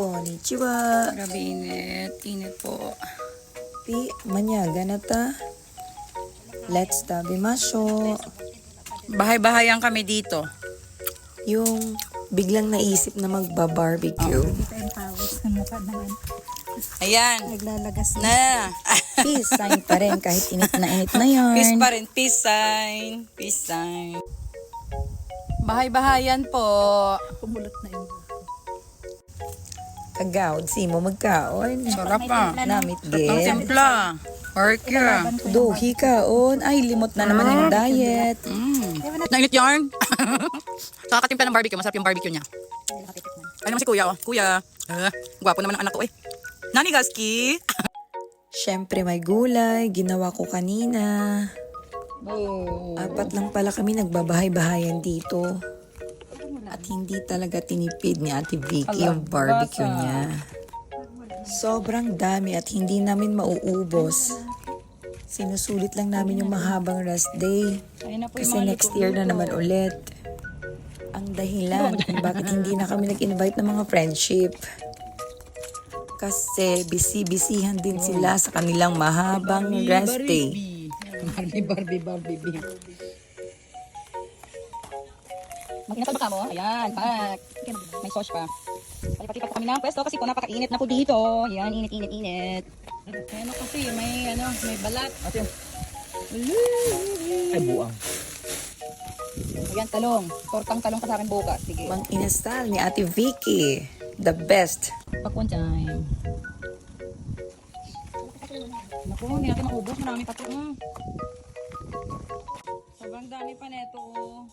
Konnichiwa. Grabe init. Init po. Pi, manyaga na ta. Let's tabimasyo. Bahay-bahayan kami dito. Yung biglang naisip na magba-barbecue. Naman. Ayan. Naglalagas na. Peace sign pa rin kahit init na init na yarn. Peace pa rin. Peace sign. Peace sign. Bahay-bahayan po. Kumulot na yung Kagawad, si mo magkaon. Sarap pa. Namit Ang gid. timpla. Orkia. Duhi kaon. Ay, limot na naman yung diet. Mm. Nainit yarn. Kakatimpla ng barbecue. Masarap yung barbecue niya. Ay naman si kuya oh. Kuya. Ah, gwapo naman ang anak ko eh. Nani Gaski? Siyempre may gulay. Ginawa ko kanina. Oh. Apat lang pala kami nagbabahay-bahayan dito. At hindi talaga tinipid ni Ate Vicky yung barbecue niya. Sobrang dami at hindi namin mauubos. Sinusulit lang namin yung mahabang rest day. Kasi next year na naman ulit. Ang dahilan kung bakit hindi na kami nag-invite ng mga friendship. Kasi busy-busyhan din sila sa kanilang mahabang rest day. Barbie, Barbie, Barbie, Barbie. Mag-inasal ba ka mo? Ayan, pak. May sauce pa. Palipat-lipat kami ng pwesto kasi po napakainit na po dito. Ayan, init, init, init. Ano kasi, may ano, may balat. Ate. Ay, buang. Ayan, talong. Tortang talong ka sa akin bukas. Sige. Mang inasal ni Ate Vicky. The best. Pakwan time. Naku, hindi natin maubos. Marami pa ito. Mm. Sobrang dami pa neto. oh.